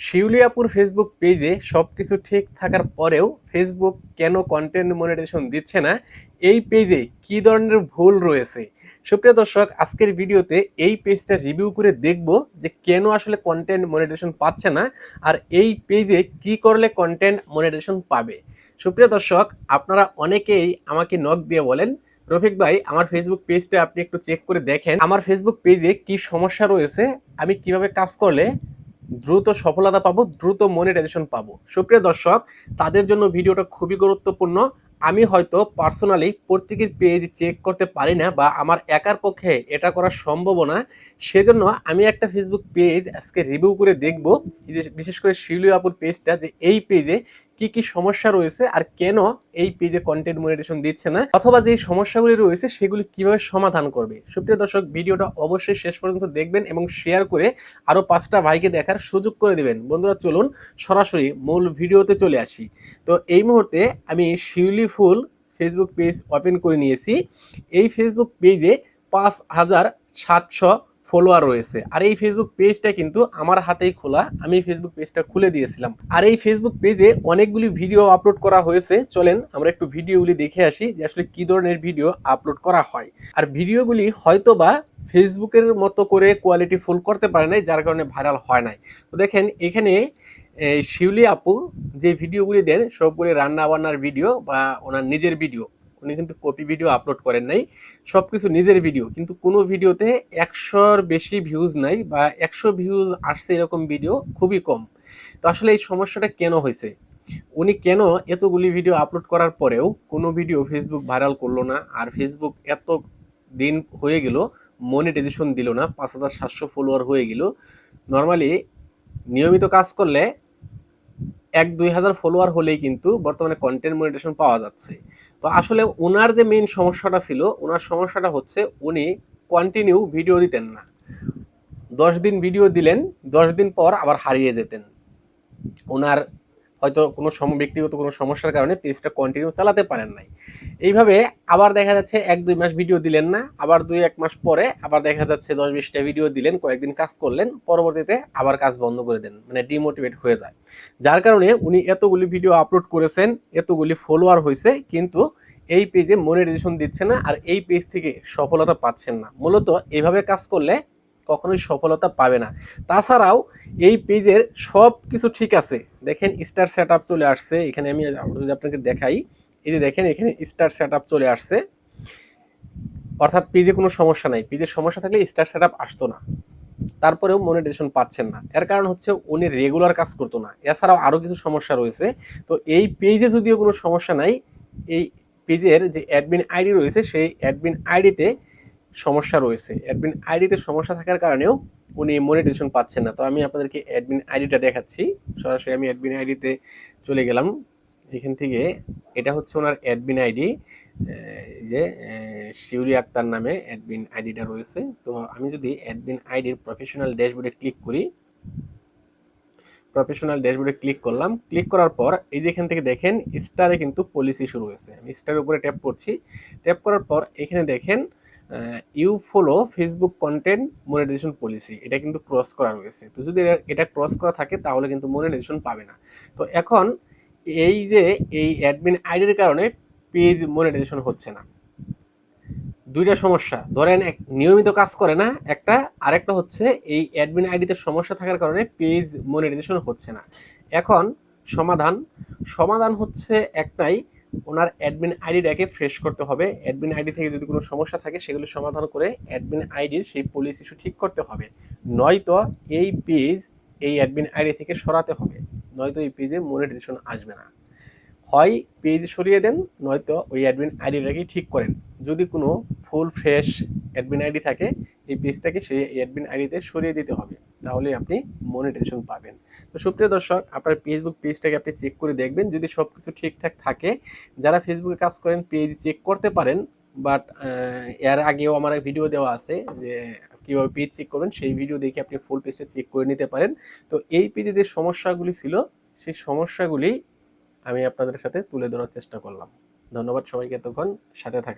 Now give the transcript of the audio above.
শিউলিয়াপুর Facebook পেজে সবকিছু ঠিক থাকার পরেও ফেসবুক কেন কন্টেন্ট মনিটাইজেশন দিচ্ছে না? এই পেজে কি ধরনের ভুল রয়েছে? সুপ্রিয় দর্শক, আজকের ভিডিওতে এই পেজটা রিভিউ করে দেখব যে কেন আসলে কন্টেন্ট মনিটাইজেশন পাচ্ছে না আর এই পেজে কি করলে কন্টেন্ট মনিটাইজেশন পাবে। সুপ্রিয় দর্শক, আপনারা অনেকেই আমাকে নক দিয়ে বলেন, রফিক ভাই, আমার ফেসবুক পেজটা আপনি একটু চেক করে দেখেন। আমার ফেসবুক পেজে কি সমস্যা রয়েছে? আমি কীভাবে কাজ করলে দ্রুত সফলতা পাবো, দ্রুত মনিটাইজেশন পাবো। সুপ্রিয় দর্শক, তাদের জন্য ভিডিওটা খুবই গুরুত্বপূর্ণ। আমি হয়তো পার্সোনালি প্রত্যেকের পেজ চেক করতে পারি না বা আমার একার পক্ষে এটা করা সম্ভব না। সেজন্য আমি একটা ফেসবুক পেজ আজকে রিভিউ করে দেখব। বিশেষ করে শিলু আপুর পেজটা যে এই পেজে কি কি সমস্যা রয়েছে আর কেন এই পেজে কন্টেন্ট মনিটেশন দিচ্ছে না, অথবা যে সমস্যাগুলি রয়েছে সেগুলি কীভাবে সমাধান করবে? সুপ্রিয় দর্শক, ভিডিওটা অবশ্যই শেষ পর্যন্ত দেখবেন এবং শেয়ার করে আরও পাঁচটা ভাইকে দেখার সুযোগ করে দিবেন। বন্ধুরা, চলুন সরাসরি মূল ভিডিওতে চলে আসি। তো এই মুহূর্তে আমি Shiuli Phul Facebook page open করে নিয়েছি। এই ফেসবুক পেজে পাঁচ হাজার সাতশো ফলোয়ার রয়েছে। আর এই ফেসবুক পেজটা কিন্তু আমার হাতেই খোলা। আমি ফেসবুক পেজটা খুলে দিয়েছিলাম। আর এই ফেসবুক পেজে অনেকগুলি ভিডিও আপলোড করা হয়েছে। চলেন আমরা একটু ভিডিওগুলি দেখে আসি যে আসলে কি ধরনের ভিডিও আপলোড করা হয়। আর ভিডিওগুলি হয়তো বা ফেসবুকের মতো করে কোয়ালিটি ফুল করতে পারে নাই, যার কারণে ভাইরাল হয় নাই। তো দেখেন, এখানে, এই শিউলি আপু যে ভিডিওগুলি দেন, সবগুলি রান্না বান্নার ভিডিও বা ওনার নিজের ভিডিও উনি কিন্তু কপি ভিডিও আপলোড করেন নাই সব কিছু নিজের ভিডিও কিন্তু কোনো ভিডিওতে একশোর বেশি ভিউজ নাই বা একশো ভিউজ আসছে এরকম ভিডিও খুবই কম। তো আসলে এই সমস্যাটা কেন হয়েছে? উনি কেন এতগুলি ভিডিও আপলোড করার পরেও কোনো ভিডিও ফেসবুক ভাইরাল করল না? আর ফেসবুক এত দিন হয়ে গেল মনিটাইজেশন দিল না, পাঁচ হাজার সাতশো ফলোয়ার হয়ে গেল। নর্মালি নিয়মিত কাজ করলে এক দুই হাজার ফলোয়ার হলেই কিন্তু বর্তমানে কন্টেন্ট মনিটেশন পাওয়া যাচ্ছে। তো আসলে ওনার যে মেন সমস্যাটা ছিল, ওনার সমস্যাটা হচ্ছে উনি কন্টিনিউ ভিডিও দিতেন না। দশ দিন ভিডিও দিলেন, দশ দিন পর আবার হারিয়ে যেতেন। ওনার হয়তো কোনো সম, ব্যক্তিগত কোনো সমস্যার কারণে পেজটা কন্টিনিউ চালাতে পারেন নাই। এইভাবে আবার দেখা যাচ্ছে এক দুই মাস ভিডিও দিলেন না, আবার দুই এক মাস পরে আবার দেখা যাচ্ছে দশ বিশটা ভিডিও দিলেন, কয়েকদিন কাজ করলেন, পরবর্তীতে আবার কাজ বন্ধ করে দেন মানে ডিমোটিভেট হয়ে যায়। যার কারণে উনি এতগুলি ভিডিও আপলোড করেছেন, এতগুলি ফলোয়ার হয়েছে, কিন্তু এই পেজে মনিটাইজেশন দিচ্ছে না আর এই পেজ থেকে সফলতা পাচ্ছেন না। মূলত এইভাবে কাজ করলে কখনোই সফলতা পাবে না। তাছাড়াও এই পেজের সব কিছু ঠিক আছে। দেখেন স্টার সেট চলে আসছে। এখানে আমি যদি আপনাকে দেখাই, এই যে দেখেন এখানে স্টার সেট চলে আসছে। অর্থাৎ পেজে কোনো সমস্যা নাই। পেজের সমস্যা থাকলে স্টার সেট আসতো না। তারপরেও মনিটাইজেশন পাচ্ছেন না। এর কারণ হচ্ছে উনি রেগুলার কাজ করতো না। এছাড়াও আরও কিছু সমস্যা রয়েছে। তো এই পেজে যদিও কোনো সমস্যা নাই, এই পেজের যে অ্যাডমিন আইডি রয়েছে, সেই অ্যাডমিন আইডিতে সমস্যা রয়েছে। অ্যাডমিন আইডিতে সমস্যা থাকার কারণেও উনি মনিটাইজেশন পাচ্ছেন না। তো আমি আপনাদেরকে অ্যাডমিন আইডিটা দেখাচ্ছি। সরাসরি আমি অ্যাডমিন আইডিতে চলে গেলাম। এখান থেকে এটা হচ্ছে ওনার অ্যাডমিন আইডি যে শিউরি আক্তার নামে অ্যাডমিন আইডিটা রয়েছে। তো আমি যদি অ্যাডমিন আইডির প্রফেশনাল ড্যাশবোর্ডে ক্লিক করি প্রফেশনাল ড্যাশবোর্ডে ক্লিক করলাম। ক্লিক করার পর এই যে এখান থেকে দেখেন স্টারে কিন্তু পলিসি শুরু হয়েছে। আমি স্টারের উপরে ট্যাপ করছি। ট্যাপ করার পর এখানে দেখেন you follow Facebook content monetisation policy এটা কিন্তু ক্রস করা রয়েছে। তো যদি এটা ক্রস করা থাকে, তাহলে কিন্তু মনিটাইজেশন পাবে না। তো এখন এই যে এই অ্যাডমিন আইডির কারণে পেজ মনিটাইজেশন হচ্ছে না। দুইটা সমস্যা। ধরেন এক নিয়মিত কাজ করে না, একটা, আরেকটা হচ্ছে এই অ্যাডমিন আইডিতে সমস্যা থাকার কারণে পেজ মনিটাইজেশন হচ্ছে না। এখন সমাধান সমাধান হচ্ছে একটাই ওনার অ্যাডমিন আইডিটাকে ফ্রেশ করতে হবে। অ্যাডমিন আইডি থেকে যদি কোনো সমস্যা থাকে, সেগুলো সমাধান করে অ্যাডমিন আইডির সেই পলিসি ইস্যু ঠিক করতে হবে। নয়তো এই পেজ এই অ্যাডমিন আইডি থেকে সরাতে হবে। নয়তো এই পেজে মনিটাইজেশন আসবে না। হয় পেজ সরিয়ে দেন, নয়তো ওই অ্যাডমিন আইডিটাকে ঠিক করেন। যদি কোনো ফুল ফ্রেশ অ্যাডমিন আইডি থাকে, এই পেজটাকে সেই অ্যাডমিন আইডিতে সরিয়ে দিতে হবে। তাহলে আপনি মনিটাইজেশন পাবেন। তো সুপ্রিয় দর্শক, আপনার ফেসবুক পেজটাকে আপনি চেক করে দেখবেন। যদি সব কিছু ঠিকঠাক থাকে, যারা ফেসবুকে কাজ করেন পেজ চেক করতে পারেন। বাট এর আগেও আমার ভিডিও দেওয়া আছে যে কীভাবে পেজ চেক করবেন, সেই ভিডিও দেখে আপনি ফুল পেজটা চেক করে নিতে পারেন। তো এই পেজে যে সমস্যাগুলি ছিল, সেই সমস্যাগুলি আমি আপনাদের সাথে তুলে ধরার চেষ্টা করলাম। ধন্যবাদ সবাইকে এতক্ষণ সাথে থাকা